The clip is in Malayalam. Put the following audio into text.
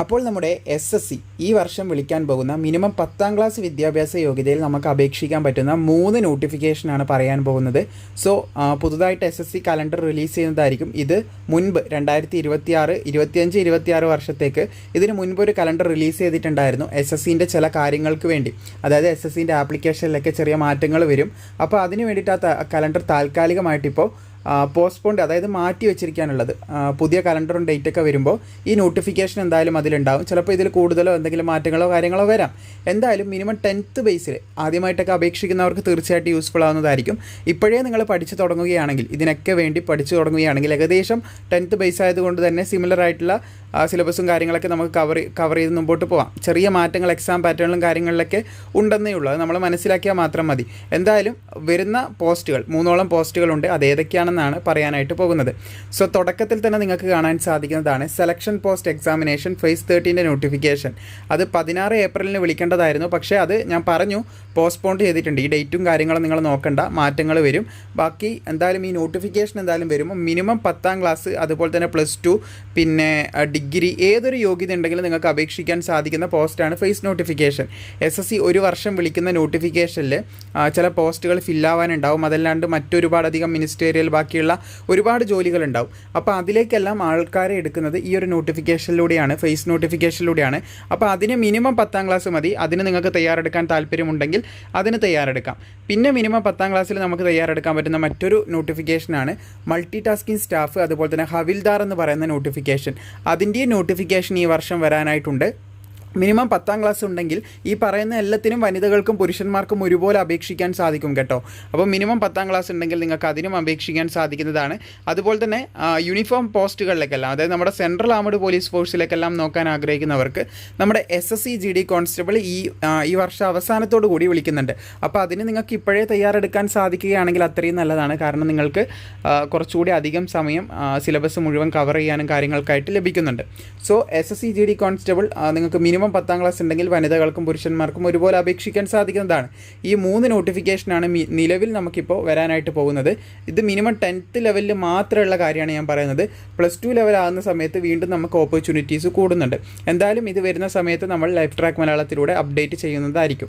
അപ്പോൾ നമ്മുടെ എസ് എസ് സി ഈ വർഷം വിളിക്കാൻ പോകുന്ന മിനിമം പത്താം ക്ലാസ് വിദ്യാഭ്യാസ യോഗ്യതയിൽ നമുക്ക് അപേക്ഷിക്കാൻ പറ്റുന്ന മൂന്ന് നോട്ടിഫിക്കേഷനാണ് പറയാൻ പോകുന്നത്. സോ പുതുതായിട്ട് S S C calendar release ചെയ്യുന്നതായിരിക്കും. ഇത് മുൻപ് രണ്ടായിരത്തി ഇരുപത്തി ആറ് ഇരുപത്തിയഞ്ച് ഇരുപത്തിയാറ് വർഷത്തേക്ക് ഇതിന് മുൻപ് ഒരു കലണ്ടർ റിലീസ് ചെയ്തിട്ടുണ്ടായിരുന്നു എസ് എസ് സിന്റെ ചില കാര്യങ്ങൾക്ക് വേണ്ടി. അതായത് എസ് എസ് സിന്റെ ആപ്ലിക്കേഷനിലൊക്കെ ചെറിയ മാറ്റങ്ങൾ വരും. അപ്പോൾ അതിന് വേണ്ടിയിട്ട് ആ കലണ്ടർ താൽക്കാലികമായിട്ടിപ്പോൾ പോസ്റ്റ്പോണ്ട് അതായത് മാറ്റി വെച്ചിരിക്കാനുള്ളത്. പുതിയ കലണ്ടറും ഡേറ്റൊക്കെ വരുമ്പോൾ ഈ നോട്ടിഫിക്കേഷൻ എന്തായാലും അതിലുണ്ടാവും. ചിലപ്പോൾ ഇതിൽ കൂടുതലോ എന്തെങ്കിലും മാറ്റങ്ങളോ കാര്യങ്ങളോ വരാം. എന്തായാലും മിനിമം ടെൻത്ത് ബേസിൽ ആദ്യമായിട്ടൊക്കെ അപേക്ഷിക്കുന്നവർക്ക് തീർച്ചയായിട്ടും യൂസ്ഫുൾ ആവുന്നതായിരിക്കും. ഇപ്പോഴേ നിങ്ങൾ പഠിച്ചു തുടങ്ങുകയാണെങ്കിൽ ഇതിനൊക്കെ വേണ്ടി പഠിച്ചു തുടങ്ങുകയാണെങ്കിൽ ഏകദേശം ടെൻത്ത് ബേസ് ആയതുകൊണ്ട് തന്നെ സിമിലർ ആയിട്ടുള്ള സിലബസും കാര്യങ്ങളൊക്കെ നമുക്ക് കവർ കവർ ചെയ്ത് മുമ്പോട്ട് പോകാം ചെറിയ മാറ്റങ്ങൾ എക്സാം പാറ്റേണിലും കാര്യങ്ങളിലൊക്കെ ഉണ്ടെന്നേ ഉള്ളൂ. അത് നമ്മൾ മനസ്സിലാക്കിയാൽ മാത്രം മതി. എന്തായാലും വരുന്ന പോസ്റ്റുകൾ മൂന്നോളം പോസ്റ്റുകളുണ്ട് അത് ഏതൊക്കെയാണെന്നാണ് പറയാനായിട്ട് പോകുന്നത്. സോ തുടക്കത്തിൽ തന്നെ നിങ്ങൾക്ക് കാണാൻ സാധിക്കുന്നതാണ് സെലക്ഷൻ പോസ്റ്റ് എക്സാമിനേഷൻ ഫേസ് തേർട്ടീന്റെ നോട്ടിഫിക്കേഷൻ അത് പതിനാറ് ഏപ്രിലിന് വിളിക്കേണ്ടതായിരുന്നു. പക്ഷേ അത് ഞാൻ പറഞ്ഞു പോസ്റ്റ്പോണ്ട് ചെയ്തിട്ടുണ്ട്. ഈ ഡേറ്റും കാര്യങ്ങളും നിങ്ങൾ നോക്കണ്ട. മാറ്റങ്ങൾ വരും. ബാക്കി എന്തായാലും ഈ നോട്ടിഫിക്കേഷൻ എന്തായാലും വരുമ്പോൾ മിനിമം പത്താം ക്ലാസ് അതുപോലെ തന്നെ പ്ലസ് ടു പിന്നെ ഡിഗ്രി ഏതൊരു യോഗ്യത ഉണ്ടെങ്കിലും നിങ്ങൾക്ക് അപേക്ഷിക്കാൻ സാധിക്കുന്ന പോസ്റ്റാണ് phase notification. S S C ഒരു വർഷം വിളിക്കുന്ന നോട്ടിഫിക്കേഷനിൽ ചില പോസ്റ്റുകൾ ഫില്ലാവാനുണ്ടാവും. അതല്ലാണ്ട് മറ്റൊരുപാടധികം മിനിസ്റ്റേറിയൽ ബാക്കിയുള്ള ഒരുപാട് ജോലികളുണ്ടാവും. അപ്പോൾ അതിലേക്കെല്ലാം ആൾക്കാരെ എടുക്കുന്നത് ഈ ഒരു നോട്ടിഫിക്കേഷനിലൂടെയാണ് ഫേസ് നോട്ടിഫിക്കേഷനിലൂടെയാണ്. അപ്പോൾ അതിന് മിനിമം പത്താം ക്ലാസ് മതി. അതിന് നിങ്ങൾക്ക് തയ്യാറെടുക്കാൻ താല്പര്യമുണ്ടെങ്കിൽ അതിന് തയ്യാറെടുക്കാം. പിന്നെ മിനിമം പത്താം ക്ലാസ്സിൽ നമുക്ക് തയ്യാറെടുക്കാൻ പറ്റുന്ന മറ്റൊരു നോട്ടിഫിക്കേഷനാണ് മൾട്ടി ടാസ്കിംഗ് സ്റ്റാഫ് അതുപോലെ തന്നെ ഹവിൽദാർ എന്ന് പറയുന്ന നോട്ടിഫിക്കേഷൻ. അതിന്റെ നോട്ടിഫിക്കേഷൻ ഈ വർഷം വരാനായിട്ടുണ്ട്. മിനിമം പത്താം ക്ലാസ് ഉണ്ടെങ്കിൽ ഈ പറയുന്ന എല്ലാത്തിനും വനിതകൾക്കും പുരുഷന്മാർക്കും ഒരുപോലെ അപേക്ഷിക്കാൻ സാധിക്കും കേട്ടോ. അപ്പോൾ മിനിമം പത്താം ക്ലാസ് ഉണ്ടെങ്കിൽ നിങ്ങൾക്ക് അതിനും അപേക്ഷിക്കാൻ സാധിക്കുന്നതാണ്. അതുപോലെ തന്നെ യൂണിഫോം പോസ്റ്റുകളിലേക്കെല്ലാം അതായത് നമ്മുടെ സെൻട്രൽ ആർമഡ് പോലീസ് ഫോഴ്സിലേക്കെല്ലാം നോക്കാൻ ആഗ്രഹിക്കുന്നവർക്ക് നമ്മുടെ S S C G D constable ഈ ഈ വർഷം അവസാനത്തോടു കൂടി വിളിക്കുന്നുണ്ട്. അപ്പോൾ അതിന് നിങ്ങൾക്ക് ഇപ്പോഴേ തയ്യാറെടുക്കാൻ സാധിക്കുകയാണെങ്കിൽ അത്രയും നല്ലതാണ്. കാരണം നിങ്ങൾക്ക് കുറച്ചുകൂടി അധികം സമയം സിലബസ് മുഴുവൻ കവർ ചെയ്യാനും കാര്യങ്ങൾക്കായിട്ട് ലഭിക്കുന്നുണ്ട്. So S S C G D constable നിങ്ങൾക്ക് മിനിമം പത്താം ക്ലാസ് ഉണ്ടെങ്കിൽ വനിതകൾക്കും പുരുഷന്മാർക്കും ഒരുപോലെ അപേക്ഷിക്കാൻ സാധിക്കുന്നതാണ്. ഈ മൂന്ന് നോട്ടിഫിക്കേഷനാണ് നിലവിൽ നമുക്കിപ്പോൾ വരാനായിട്ട് പോകുന്നത്. ഇത് മിനിമം ടെൻത്ത് ലെവലിൽ മാത്രമുള്ള കാര്യമാണ് ഞാൻ പറയുന്നത്. പ്ലസ് ടു ലെവൽ ആകുന്ന സമയത്ത് വീണ്ടും നമുക്ക് ഓപ്പർച്യൂണിറ്റീസ് കൂടുന്നുണ്ട്. എന്തായാലും ഇത് വരുന്ന സമയത്ത് നമ്മൾ ലൈഫ് ട്രാക്ക് മലയാളത്തിലൂടെ അപ്ഡേറ്റ് ചെയ്യുന്നതായിരിക്കും.